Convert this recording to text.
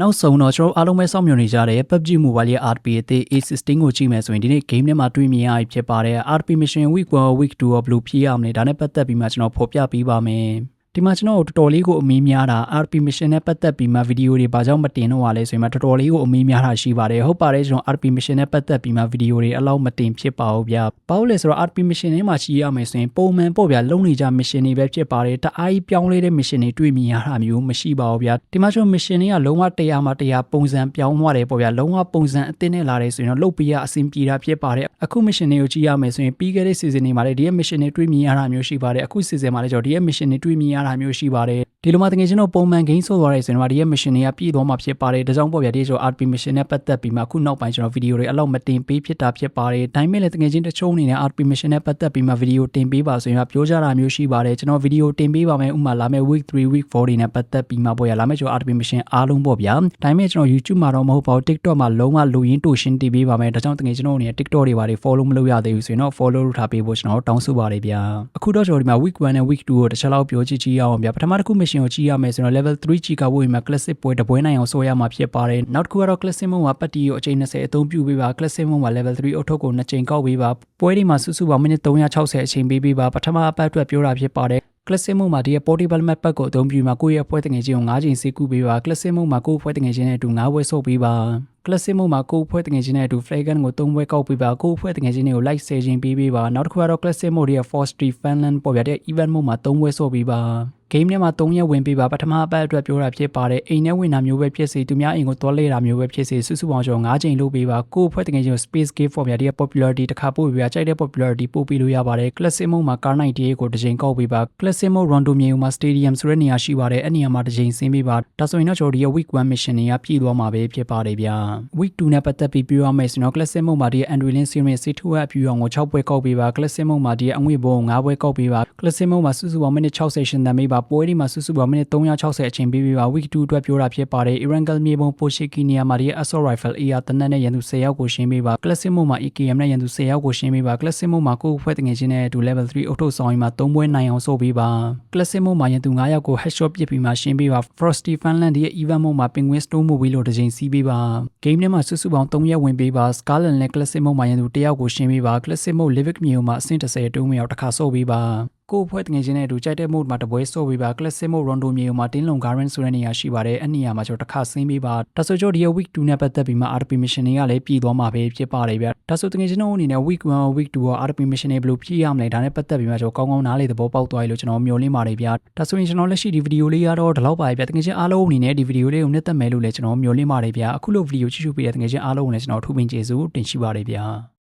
နောက်ဆုံးတော့ကျွန်တော်အားလုံးပဲစောင့်မျှော်နေကြတဲ့ PUBG Mobile ရဲ့ RP အသစ် A16 ကိုကြည့်မယ်ဆိုရင်ဒီနေ့ game ထဲမှာတွေ့မြင်ရပြီဖြစ်ပါတယ် RP Mission Week 1 Week 2 of Blue ဖြည့်ရမလဲဒါနဲ့ပတ်သက်ပြီးမှကျွန်တော်ဖော်ပြပေးပါမယ် ဒီမှာကျွန်တော်တို့တော်တော်လေးကိုအမေးများတာ RP mission နဲ့ပတ်သက်ပြီးမှဗီဒီယိုတွေဘာကြောင့်မတင်တော့ရလဲဆိုရင်မှတော်တော်လေးကိုအမေးများတာရှိပါတယ်ဟုတ်ပါတယ်ကျွန်တော် RP mission နဲ့ပတ်သက်ပြီးမှဗီဒီယိုတွေအလောက်မတင်ဖြစ်ပါဘူးဗျာဘာလို့လဲဆိုတော့ RP mission ထဲမှာရှိရမယ်ဆိုရင်ပုံမှန်ပေါ့ဗျာလုံးနေကြ mission တွေပဲဖြစ်ပါတယ်တအားကြီးပြောင်းလဲတဲ့ mission တွေတွေ့မြင်ရတာမျိုးမရှိပါဘူးဗျာဒီမှာကျွန်တော် mission တွေကလုံးဝတရားမှတရားပုံစံပြောင်းသွားတယ်ပေါ့ဗျာလုံးဝပုံစံအသစ်နဲ့လာတယ်ဆိုရင်တော့လုတ်ပြရအဆင်ပြေတာဖြစ်ပါတယ်အခု mission တွေကိုကြည့်ရမယ်ဆိုရင်ပြီးခဲ့တဲ့ season တွေမှာလည်းဒီရဲ့ mission တွေတွေ့မြင်ရတာမျိုးရှိပါတယ်အခု season မှာလည်းကျွန်တော်ဒီရဲ့ mission တွေတွေ့မြင်ရတာမျိုးရှိပါတယ်ဒီလိုမှတကယ်ကျွန်တော်ပုံမှန် game ဆိုသွားတယ်ဆိုရင်တော့ဒီရဲ့ mission တွေကပြည့်သွားမှာဖြစ်ပါတယ်ဒါကြောင့်ပေါ့ဗျာဒီကျွန်တော် RP mission နဲ့ပတ်သက်ပြီးမှအခုနောက်ပိုင်းကျွန်တော်ဗီဒီယိုတွေအလောက်မတင်ပေးဖြစ်တာဖြစ်ပါတယ်ဒါပေမဲ့လည်းတကယ်ချင်းတချို့အနေနဲ့ RP mission နဲ့ပတ်သက်ပြီးမှဗီဒီယိုတင်ပေးပါဆိုရင်တော့ပြောကြတာမျိုးရှိပါတယ်ကျွန်တော်ဗီဒီယိုတင်ပေးပါမယ်ဥမာလာမယ့် week 3 week 4တွေနဲ့ပတ်သက်ပြီးမှပေါ့ရလာမယ့်ကျွန်တော် RP mission အားလုံးပေါ့ဗျာဒါပေမဲ့ကျွန်တော် YouTube မှာတော့မဟုတ်ပါဘူး TikTok မှာလုံးဝလူရင်းတူရှင်းတင်ပေးပါမယ်ဒါကြောင့်တကယ်ကျွန်တော်အနေနဲ့ TikTok တွေပါတွေ follow မလုပ်ရသေးဘူးဆိုရင်တော့ follow လုပ်ထားပေးဖို့ကျွန်တော်တောင်းဆိုပါတယ်ဗျာအခုတော့ကျွန်တော်ဒီမှာ week 1နဲ့ week 2ကိုတစ်ချက်လောက်ပြောကြည့်ကြည့်ရအောင်ဗျာပထမတစ်ခု mission ကိုကြည့်ရမယ်ဆိုတော့ level 3ကြီးကဝေးမှာ classic ပွဲတပွဲနိုင်အောင်ဆိုရမှာဖြစ်ပါတယ်နောက်တစ်ခုကတော့ classic မုံမှာပတ်တီကိုအချိန်20အသုံးပြုပေးပါ classic မုံမှာ level 3အုတ်ထုတ်ကို2ချိန်ကောက်ပေးပါပွဲဒီမှာစုစုပေါင်းမိနစ်360အချိန်ပေးပေးပါပထမအပတ်အတွက်ပြောတာဖြစ်ပါတယ် classic mode မှာဒီရဲ့ portable map pack ကိုအသုံးပြုမှာကိုယ့်ရဲ့အဖွဲ့တငယ်ချင်းကို9ချိန်စေးကူပေးပါ classic mode မှာကိုယ့်အဖွဲ့တငယ်ချင်းနဲ့အတူ9ဝဲဆုပ်ပေးပါ classic mode မှာကိုယ့်အဖွဲ့တငယ်ချင်းနဲ့အတူ flagon ကို3ဝဲကောက်ပေးပါကိုယ့်အဖွဲ့တငယ်ချင်းတွေကို like 10ချိန်ပေးပေးပါနောက်တစ်ခုကတော့ classic mode ရဲ့ for street funland ပေါ်ပြတဲ့ event mode မှာ3ဝဲဆုပ်ပေးပါ game ထဲမှာ3ရက်ဝင်ပေးပါပထမအပတ်အတွက်ပြောတာဖြစ်ပါတယ်အိမ်ထဲဝင်တာမျိုးပဲဖြစ်စေသူများအိမ်ကိုတွားလဲတာမျိုးပဲဖြစ်စေစုစုပေါင်းကျော်9ချိန်လုပ်ပေးပါကိုယ့်အဖွဲ့တကယ်ချင်း space game form ရတဲ့ popularity တစ်ခါပို့ပေးပါကြိုက်တဲ့ popularity ပို့ပေးလို့ရပါတယ် classic mode မှာ car 98ကိုတစ်ချိန်ကောက်ပေးပါ classic mode rondo မြေမှာ stadium ဆိုတဲ့နေရာရှိပါတယ်အဲ့နေရာမှာတစ်ချိန်ဆင်းပေးပါဒါဆိုရင်တော့ကျွန်တော်ဒီရဲ့ week 1 mission တွေကပြည့်သွားမှာပဲဖြစ်ပါတယ်ဗျာ week 2နဲ့ပတ်သက်ပြီးပြောရမယ်ဆိုတော့ classic mode မှာဒီရဲ့ android series စီထူအပ်ပြီးအောင်ကို6ပွဲကောက်ပေးပါ classic mode မှာဒီရဲ့အငွေဘုံ9ပွဲကောက်ပေးပါ classic mode မှာစုစုပေါင်းမိနစ်60ရှင်သန်ပေးပါပွဲဒီမှာစုစုပေါင်းမိနစ်360အချိန်ပေးပေးပါ week 2အတွက်ပြောတာဖြစ်ပါတယ် Irangal မြေပုံပိုရှိကီနီယာမှာဒီရဲ့ assault rifle AR တနက်နဲ့ရန်သူ10ယောက်ကိုရှင်းပေးပါ classic mode မှာ EKM နဲ့ရန်သူ10ယောက်ကိုရှင်းပေးပါ classic mode မှာကိုယ့်ဖွဲ့တငယ်ချင်းနဲ့အတူ level 3အုတ်ထုတ်ဆောင်ရင်မှာ3ပွဲနိုင်အောင်ဆိုပေးပါ classic mode မှာရန်သူ9ယောက်ကို headshot ပစ်ပြီးမှရှင်းပေးပါ frosty funland ရဲ့ event mode မှာ penguin stone movie လို့တစ်ချိန်စီးပေးပါ game ထဲမှာစုစုပေါင်း3ရက်ဝင်ပေးပါ scarlet နဲ့ classic mode မှာရန်သူ1ယောက်ကိုရှင်းပေးပါ classic mode livic မြေမှာအဆင့်30တုံးမြောက်တစ်ခါဆို့ပေးပါကိုယ့်အဖွဲ့တငယ်ချင်းနဲ့အတူကြိုက်တဲ့ mode မှာတပွဲဆော့ပေးပါ classic mode rondo မြေမှာတင်းလုံ garden ဆိုတဲ့နေရာရှိပါတယ်အဲ့နေရာမှာကျွန်တော်တစ်ခါဆင်းပေးပါဒါဆိုကျွန်တော်ဒီရဲ့ week 2နဲ့ပတ်သက်ပြီးမှ RP mission တွေကလည်းပြည်သွားမှာပဲဖြစ်ပါတယ်ဗျဒါဆိုတငယ်ချင်းတို့အနေနဲ့ week 1 week 2ရော RP mission တွေဘယ်လိုပြည်ရမလဲဒါနဲ့ပတ်သက်ပြီးမှကျွန်တော်ကောင်းကောင်းနားလေသဘောပေါက်သွားပြီလို့ကျွန်တော်မျှော်လင့်ပါတယ်ဗျဒါဆိုရင်ကျွန်တော်လက်ရှိဒီဗီဒီယိုလေးကတော့ဒီလောက်ပါပဲဗျတငယ်ချင်းအားလုံးအနေနဲ့ဒီဗီဒီယိုလေးကိုနှစ်သက်မယ်လို့လည်းကျွန်တော်မျှော်လင့်ပါတယ်ဗျအခုလိုဗီဒီယိုကြည့်ရှုပေးတဲ့တငယ်ချင်းအားလုံးကိုလည်းကျွန်တော်ထူပင်ကျေးဇူးတင်ရှိပါတယ်ဗျ